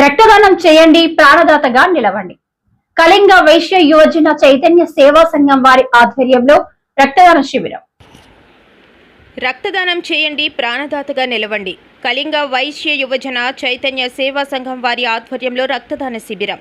రక్తదానం చేయండి ప్రాణదాతగా నిలవండి. కళింగ వైశ్య యోజన చైతన్య సేవా సంఘం వారి ఆధ్వర్యంలో రక్తదాన శిబిరం. రక్తదానం చేయండి ప్రాణదాతగా నిలవండి. కళింగ వైశ్య యువజన చైతన్య సేవా సంఘం వారి ఆధ్వర్యంలో రక్తదాన శిబిరం.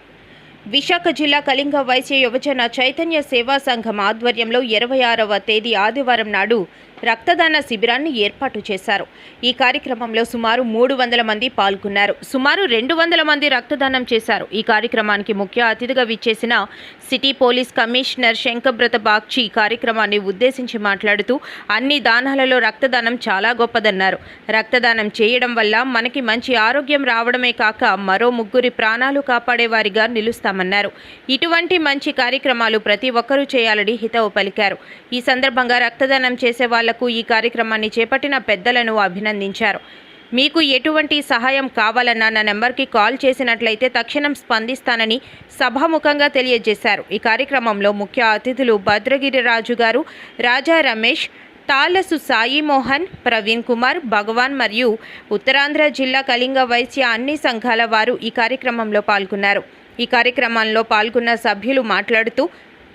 విశాఖ జిల్లా కళింగ వైశ్య యువజన చైతన్య సేవా సంఘం ఆధ్వర్యంలో ఇరవై ఆరవ తేదీ ఆదివారం నాడు రక్తదాన శిబిరాన్ని ఏర్పాటు చేశారు. ఈ కార్యక్రమంలో సుమారు మూడు వందల మంది పాల్గొన్నారు. సుమారు రెండు వందల మంది రక్తదానం చేశారు. ఈ కార్యక్రమానికి ముఖ్య అతిథిగా విచ్చేసిన city police commissioner Shankhabrata Bagchi కార్యక్రమాన్ని ఉద్దేశించి మాట్లాడుతూ అన్ని దానాలలో రక్తదానం చాలా గొప్పదన్నారు. రక్తదానం చేయడం వల్ల మనకి మంచి ఆరోగ్యం రావడమే కాక మరో ముగ్గురి ప్రాణాలు కాపాడేవారిగా నిలుస్తామన్నారు. ఇటువంటి మంచి కార్యక్రమాలు ప్రతి ఒక్కరూ చేయాలని హితవు పలికారు. ఈ సందర్భంగా రక్తదానం చేసే వాళ్ళ వాళ్ళకు ఈ కార్యక్రమాన్ని చేపట్టిన పెద్దలను అభినందించారు. మీకు ఎటువంటి సహాయం కావాలన్నా నా నెంబర్కి కాల్ చేసినట్లయితే తక్షణం స్పందిస్తానని సభాముఖంగా తెలియజేశారు. ఈ కార్యక్రమంలో ముఖ్య అతిథులు భద్రగిరి రాజు గారు రాజా రమేష్ తాలసు సాయి మోహన్ ప్రవీణ్ కుమార్ భగవాన్ మరియు ఉత్తరాంధ్ర జిల్లా కళింగ వైశ్య అన్ని సంఘాల వారు ఈ కార్యక్రమంలో పాల్గొన్నారు. ఈ కార్యక్రమంలో పాల్గొన్న సభ్యులు మాట్లాడుతూ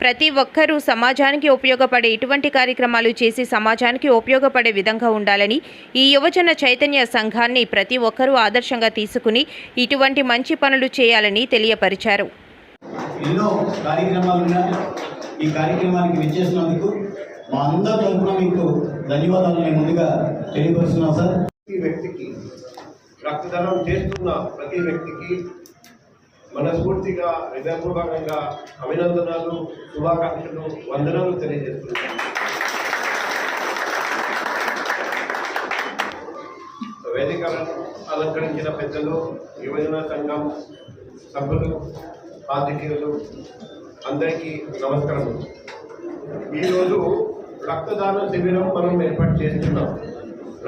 ప్రతి ఒక్కరూ సమాజానికి ఉపయోగపడే ఇటువంటి కార్యక్రమాలు చేసి సమాజానికి ఉపయోగపడే విధంగా ఉండాలని ఈ యువజన చైతన్య సంఘాన్ని ప్రతి ఒక్కరూ ఆదర్శంగా తీసుకుని ఇటువంటి మంచి పనులు చేయాలని తెలియపరిచారు. ఎన్నో కార్యక్రమాలు ఉన్నాయి. ఈ కార్యక్రమానికి విచ్చేసినందుకు మా అందరి తరఫున మీకు ధన్యవాదాలు నేను ముందుగా తెలియపరుస్తున్నాను సార్. ప్రతి వ్యక్తికి రక్తదానం చేస్తున్న ప్రతి వ్యక్తికి మనస్ఫూర్తిగా హృదయపూర్వకంగా అభినందనలు శుభాకాంక్షలు వందనాలు తెలియజేస్తున్నాను. వేదికలను అలంకరించిన పెద్దలు యువజన సంఘం సభ్యులు పాత్రికేయులు అందరికీ నమస్కారం. ఈరోజు రక్తదాన శిబిరం మనం ఏర్పాటు చేస్తున్నాం.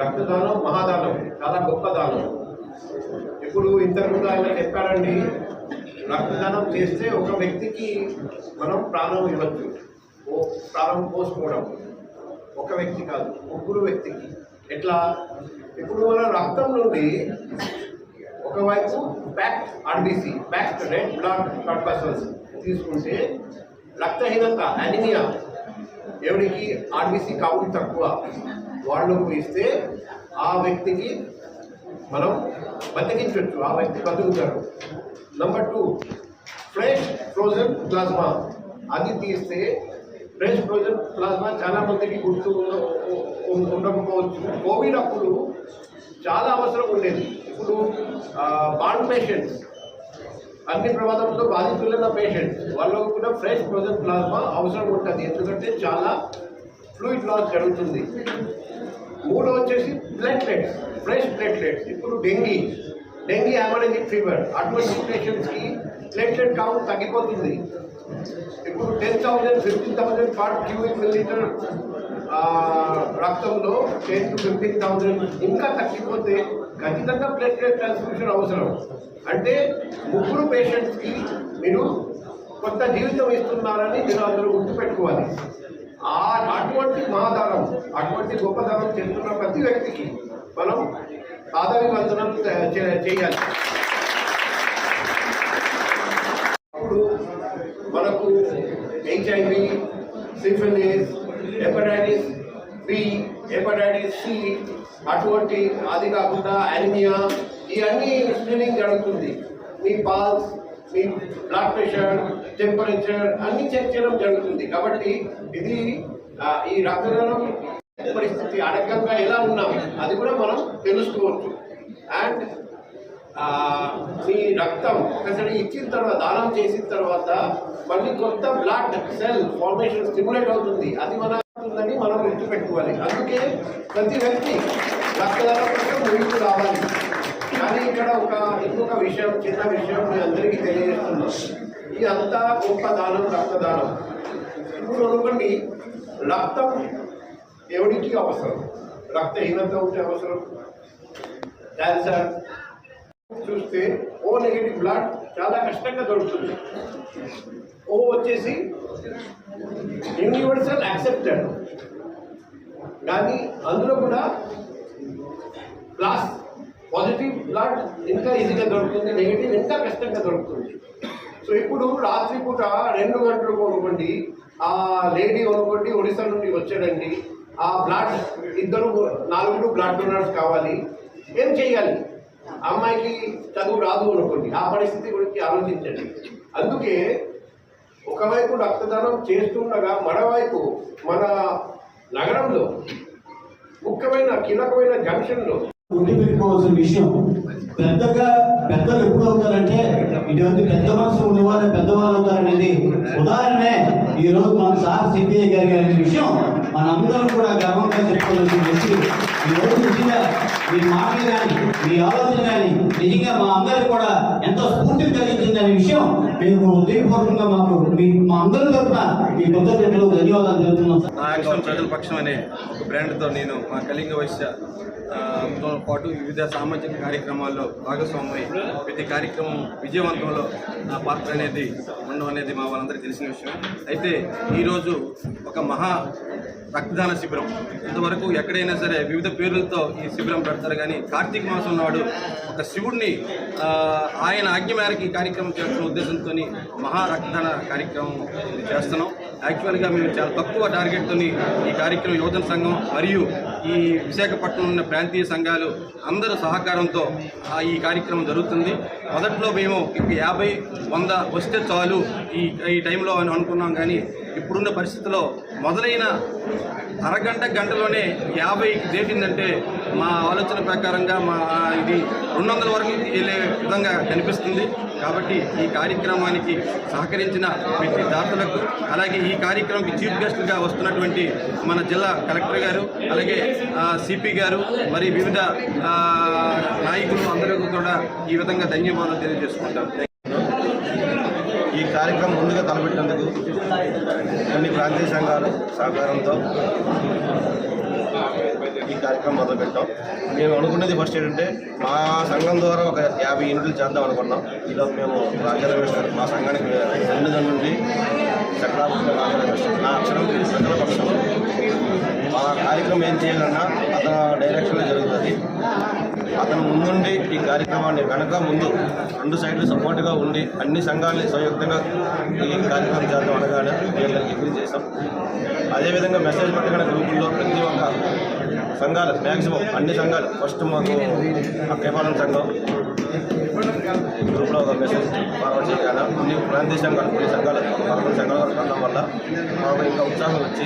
రక్తదానం మహాదానం చాలా గొప్ప దానం. ఇప్పుడు ఇంతకుముందు ఆయన చెప్పారండి రక్తదానం చేస్తే ఒక వ్యక్తికి మనం ప్రాణం ఇవ్వచ్చు. ఓ ప్రాణం పోసుకోవడం ఒక వ్యక్తి కాదు ముగ్గురు వ్యక్తికి. ఎట్లా? ఇప్పుడు మన రక్తం నుండి ఒకవైపు back RBC back red blood persons తీసుకుంటే రక్తహీనత అనిమియా ఎవరికి? ఆర్బీసీ కౌంట్ తక్కువ. వాళ్ళకు ఇస్తే ఆ వ్యక్తికి మనం బతికించవచ్చు ఆ వ్యక్తి బతుకుతాడు. Number two fresh frozen plasma అది తీస్తే ఫ్రెష్ ఫ్రోజన్ ప్లాస్మా చాలా మందికి గుర్తు ఉండకపోవచ్చు. కోవిడ్ అప్పుడు చాలా అవసరం ఉండేది. ఇప్పుడు బాండ్ పేషెంట్స్ అన్ని ప్రమాదంలో బాధితులైన పేషెంట్స్ వాళ్ళకు కూడా ఫ్రెష్ ఫ్రోజన్ ప్లాస్మా అవసరం ఉంటుంది. ఎందుకంటే చాలా ఫ్లూయిడ్ లాస్ జరుగుతుంది. మూడో వచ్చేసి ప్లేట్లెట్స్ ఫ్రెష్ ప్లేట్లెట్స్ ఇప్పుడు డెంగీ డెంగీ హెమరేజిక్ ఫీవర్. అటువంటి పేషెంట్స్కి ప్లేట్లెట్ కౌంట్ తగ్గిపోతుంది. ఇప్పుడు ten thousand fifteen thousand per cubic millilitre రక్తంలో టెన్ టు ఫిఫ్టీన్ థౌజండ్ ఇంకా తగ్గిపోతే ఖచ్చితంగా ప్లేట్లెట్ ట్రాన్స్ఫ్యూషన్ అవసరం. అంటే ముగ్గురు పేషెంట్స్కి మీరు కొత్త జీవితం ఇస్తున్నారని మీరు అందరూ గుర్తుపెట్టుకోవాలి. ఆ అటువంటి మహాదానం అటువంటి గొప్పదానం చేస్తున్న ప్రతి వ్యక్తికి మనం పాదాభివందనం చే- చేయాలి. అప్పుడు మనకు HIV syphilis hepatitis B hepatitis C అటువంటి అది కాకుండా అనిమియా ఇవన్నీ స్క్రీనింగ్ జరుగుతుంది. మీ పాల్స్ మీ బ్లడ్ ప్రెషర్ టెంపరేచర్ అన్ని చెక్ చేయడం జరుగుతుంది. కాబట్టి ఇది ఈ రక్తదానం పరిస్థితి. అడగంగా ఎలా ఉన్నాం అది కూడా మనం తెలుసుకోవచ్చు. అండ్ మీ రక్తం ఒకసారి ఇచ్చిన తర్వాత దానం చేసిన తర్వాత మళ్ళీ కొత్త బ్లడ్ సెల్ ఫార్మేషన్ స్టిమ్యులేట్ అవుతుంది. అది మన ఉందని మనం గుర్తుపెట్టుకోవాలి. అందుకే ప్రతి వ్యక్తి రక్తదానం కోసం ముందుకు రావాలి. కానీ ఇక్కడ ఒక ఇంకొక విషయం చిన్న విషయం మీ అందరికీ తెలియజేస్తున్నాం ఇది అంతా గొప్ప దానం రక్తదానం. ఇప్పుడు అనుకోండి రక్తం ఎవరికి అవసరం రక్తహీనత ఉంటే అవసరం క్యాన్సర్ చూస్తే ఓ నెగిటివ్ బ్లడ్ చాలా కష్టంగా దొరుకుతుంది. ఓ వచ్చేసి యూనివర్సల్ యాక్సెప్టెడ్ కానీ అందులో కూడా ప్లాస్ పాజిటివ్ బ్లడ్ ఇంకా ఈజీగా దొరుకుతుంది నెగిటివ్ ఇంకా కష్టంగా దొరుకుతుంది. సో ఇప్పుడు రాత్రిపూట రెండు గంటలకు అనుకోండి ఆ లేడీ అనుకోండి ఒడిశా నుండి వచ్చాడండి. ఆ బ్లడ్ ఇద్దరు నాలుగు బ్లడ్ డొనర్స్ కావాలి. ఏం చేయాలి అమ్మాయికి చదువు రాదు అనుకోండి. ఆ పరిస్థితి గురించి ఆలోచించండి. అందుకే ఒకవైపు రక్తదానం చేస్తుండగా మరోవైపు మన నగరంలో ముఖ్యమైన కీలకమైన జంక్షన్లో గుర్తుపెట్టుకోవాల్సిన విషయం పెద్దగా పెద్దలు ఎప్పుడు అవుతారంటే ఇటువంటి పెద్ద మనసు ఉన్నవాళ్ళు పెద్దవాళ్ళు అవుతారనేది ఉదాహరణే. ఈ రోజు మన సార్ సిపిఐ గారి గారి విషయం మనందరం కూడా గర్వంగా చెప్పుకోవాల్సిన విషయం ఈ రోజు నిజంగా మీ మాటలు కానీ మీ ఆలోచన కానీ నిజంగా మా అందరికి కూడా ఎంతో స్ఫూర్తిని కలిగించింది అనే విషయం మేము ఉదయపూర్వకంగా మాకు మీ మా అందరి తరఫున మీ కృతజ్ఞతలు ధన్యవాదాలు తెలుపుతున్నాం సార్. ప్రజల పక్షం అనే బ్రాండ్తో నేను మా కళింగ వైశ్య తో పాటు వివిధ సామాజిక కార్యక్రమాల్లో భాగస్వామి ప్రతి కార్యక్రమం విజయవంతంలో నా పాత్ర అనేది ఉండడం అనేది మా వాళ్ళందరికీ తెలిసిన విషయం. అయితే ఈరోజు ఒక మహా రక్తదాన శిబిరం. ఇంతవరకు ఎక్కడైనా సరే వివిధ పేర్లతో ఈ శిబిరం పెడతారు. కానీ కార్తీక మాసం నాడు ఒక శివుడిని ఆయన ఆజ్ఞ మేరకు ఈ కార్యక్రమం చేస్తున్న ఉద్దేశంతో మహా రక్తదాన కార్యక్రమం చేస్తున్నాం. యాక్చువల్గా మేము చాలా తక్కువ టార్గెట్తో ఈ కార్యక్రమం యువజన సంఘం మరియు ఈ విశాఖపట్నం ఉన్న ప్రాంతీయ సంఘాలు అందరి సహకారంతో ఆ, ఈ కార్యక్రమం జరుగుతుంది. మొదట్లో మేము ఇక యాభై వంద వస్తే చాలు ఈ ఈ టైంలో అని అనుకున్నాం. కానీ ఇప్పుడున్న పరిస్థితిలో మొదలైన అరగంట గంటలోనే యాభై దేటిందంటే మా ఆలోచన ప్రకారంగా మా ఇది రెండు వందల వరకు వెళ్ళే విధంగా కనిపిస్తుంది. కాబట్టి ఈ కార్యక్రమానికి సహకరించిన ప్రతి దాతలకు అలాగే ఈ కార్యక్రమంకి చీఫ్ గెస్ట్గా వస్తున్నటువంటి మన జిల్లా కలెక్టర్ గారు అలాగే సిపి గారు మరి వివిధ నాయకులు అందరికీ కూడా ఈ విధంగా ధన్యవాదాలు తెలియజేసుకుంటాం. కార్యక్రమం ముందుగా తలపెట్టేందుకు కొన్ని ప్రాంతీయ సంఘాలు సహకారంతో ఈ కార్యక్రమం మొదలుపెట్టాం. మేము అనుకున్నది ఫస్ట్ ఏంటంటే మా సంఘం ద్వారా ఒక యాభై ఇంట్లు చేద్దాం అనుకున్నాం. ఈరోజు మేము రాజా గారు మా సంఘానికి రెండు నుండి చక్రాలు నా అక్షరం సకల పక్షం. మా కార్యక్రమం ఏం చేయాలన్నా అతను డైరెక్షన్లో జరుగుతుంది. అతను ముందుండి ఈ కార్యక్రమాన్ని వెనక ముందు రెండు సైడ్లు సపోర్ట్గా ఉండి అన్ని సంఘాలని సంయుక్తంగా ఈ కార్యక్రమం చేద్దాం అనగానే వీళ్ళకి ఎగ్రీ చేసాం అదేవిధంగా మెసేజ్ పెట్టగానే గ్రూపుల్లో ప్రతి ఒక్క సంఘాలు మ్యాక్సిమం అన్ని సంఘాలు ఫస్ట్ మాకు అక్కపాలెం సంఘం గ్రూప్లో ఒక మెసేజ్ ఫార్వర్డ్ చేయాలి కొన్ని ప్రాంతీయ సంఘాలు కొన్ని సంఘాలు పదకొండు సంఘాల వరకు వల్ల మాకు ఇంకా ఉత్సాహం వచ్చి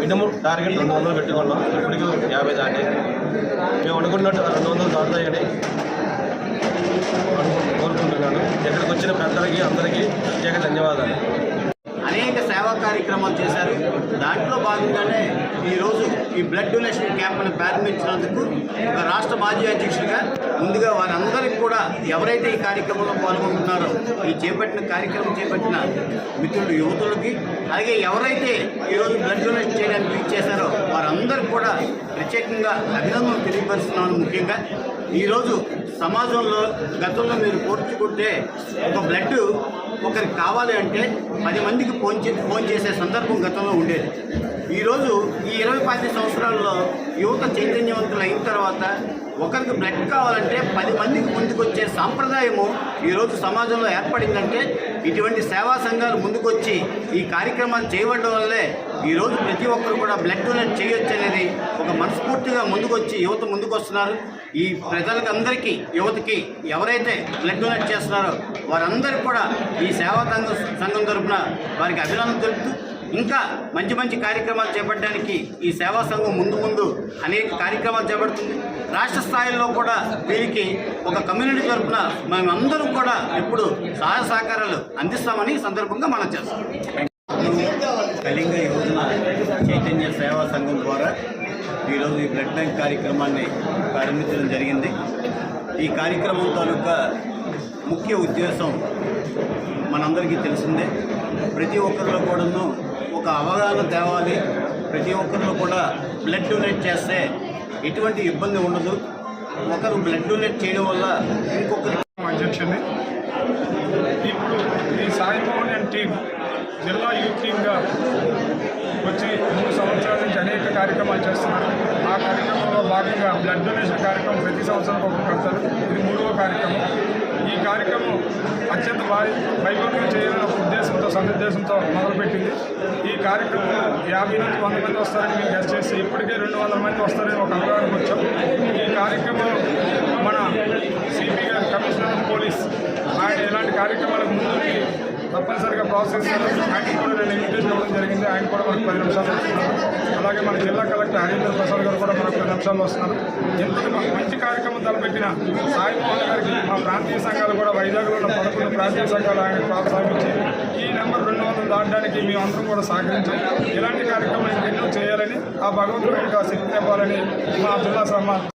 మినిమం టార్గెట్ రెండు వందలు పెట్టుకున్నాం. ఇప్పటికీ యాభై దాటి మేము అనుకున్నట్టు రెండు వందలు దాటాయని కోరుకుంటున్నాను. ఇక్కడికి వచ్చిన పెద్దలకి అందరికీ ప్రత్యేక ధన్యవాదాలు. కార్యక్రమాలు చేశారు. దాంట్లో భాగంగానే ఈరోజు ఈ బ్లడ్ డొనేషన్ క్యాంప్ను ప్రారంభించినందుకు ఒక రాష్ట్ర మాజీ అధ్యక్షుడిగా ముందుగా వారందరికీ కూడా ఎవరైతే ఈ కార్యక్రమంలో పాల్గొంటున్నారో ఈ చేపట్టిన కార్యక్రమం చేపట్టిన మిత్రులు యువతులకి అలాగే ఎవరైతే ఈరోజు బ్లడ్ డొనేషన్ చేయడానికి ఇచ్చేశారో వారందరికీ కూడా ప్రత్యేకంగా అభినందనలు తెలియపరుస్తున్నాను ముఖ్యంగా. ఈరోజు సమాజంలో గతంలో మీరు పోర్చుకుంటే ఒక బ్లడ్ ఒకరికి కావాలి అంటే పది మందికి ఫోన్ చే ఫోన్ చేసే సందర్భం గతంలో ఉండేది. ఈరోజు ఈ ఇరవై పది సంవత్సరాల్లో యువత చైతన్యవంతులు అయిన తర్వాత ఒకరికి బ్లడ్ కావాలంటే పది మందికి ముందుకొచ్చే సాంప్రదాయము ఈరోజు సమాజంలో ఏర్పడిందంటే ఇటువంటి సేవా సంఘాలు ముందుకొచ్చి ఈ కార్యక్రమాలు చేయబడడం వల్లే ఈరోజు ప్రతి ఒక్కరు కూడా బ్లడ్ డొనేట్ చేయొచ్చు అనేది ఒక మనస్ఫూర్తిగా ముందుకొచ్చి యువత ముందుకు వస్తున్నారు ఈ ప్రజలకు అందరికీ యువతకి ఎవరైతే బ్లడ్ డొనేట్ చేస్తున్నారో వారందరికీ కూడా ఈ సేవా సంఘం సంఘం తరపున వారికి అభినందన తెలుపుతూ ఇంకా మంచి మంచి కార్యక్రమాలు చేపట్టడానికి ఈ సేవా సంఘం ముందు ముందు అనేక కార్యక్రమాలు చేపడుతుంది. రాష్ట్ర స్థాయిలో కూడా వీరికి ఒక కమ్యూనిటీ తరపున మేమందరం కూడా ఇప్పుడు సహాయ సహకారాలు అందిస్తామని సందర్భంగా మనం చేస్తాం. చైతన్య సేవా సంఘం ద్వారా ఈరోజు ఈ బ్లడ్ బ్యాంక్ కార్యక్రమాన్ని ప్రారంభించడం జరిగింది. ఈ కార్యక్రమం తాలూకా ముఖ్య ఉద్దేశం మనందరికీ తెలిసిందే. ప్రతి ఒక్కరిలో కూడాను ఒక అవగాహన తేవాలి. ప్రతి ఒక్కరిలో కూడా బ్లడ్ డొనేట్ చేస్తే ఎటువంటి ఇబ్బంది ఉండదు. ఒకరు బ్లడ్ డొనేట్ చేయడం వల్ల ఇంకొకరు అధ్యక్షుని ఇప్పుడు ఈ సాయిబాబు అండ్ టీం జిల్లా యూత్ టీమ్గా వచ్చి మూడు సంవత్సరాల నుంచి అనేక కార్యక్రమాలు చేస్తున్నారు. ఆ కార్యక్రమంలో భాగంగా బ్లడ్ డొనేషన్ కార్యక్రమం ప్రతి సంవత్సరం ఒకటి కడతారు ఇది మూడవ కార్యక్రమం. ఈ కార్యక్రమం అత్యంత భారీ వైభవంగా చేయాలనే ఉద్దేశంతో సదుద్దేశంతో మొదలుపెట్టింది. ఈ కార్యక్రమంలో యాభై నుంచి వంద మంది వస్తారని మేము గెస్ట్ చేసి ఇప్పటికే రెండు వందల మంది వస్తారని ఒక అవగాహనకు వచ్చాం. ఈ కార్యక్రమం మన సిపి గారు కమిషనర్ ఆఫ్ పోలీస్ ఆయన ఇలాంటి కార్యక్రమాలకు ముందు తప్పనిసరిగా ప్రాసెస్ ఆయన కూడా నేను ఇన్విటేషన్ ఇవ్వడం జరిగింది. ఆయన కూడా మనకు పది నిమిషాలు వస్తున్నారు అలాగే మన జిల్లా కలెక్టర్ హరీంద్ర ప్రసాద్ గారు కూడా మనకు పది నిమిషాలు వస్తున్నారు. ఎందుకంటే మంచి కార్యక్రమం తలపెట్టిన సాయి మోహన్ గారికి మా ప్రాంతీయ సంఘాలు కూడా వైజాగ్లో ఉన్న పదకొండు ప్రాంతీయ సంఘాలు ఆయన ప్రోత్సాహించి ఈ నెంబర్ రెండు వందలు దాటడానికి మేము అందరం కూడా సహకరించాం. ఇలాంటి కార్యక్రమాలు ఎన్నో చేయాలని ఆ భగవంతుడు ఇంకా శక్తి ఇవ్వాలని మా జిల్లా సమ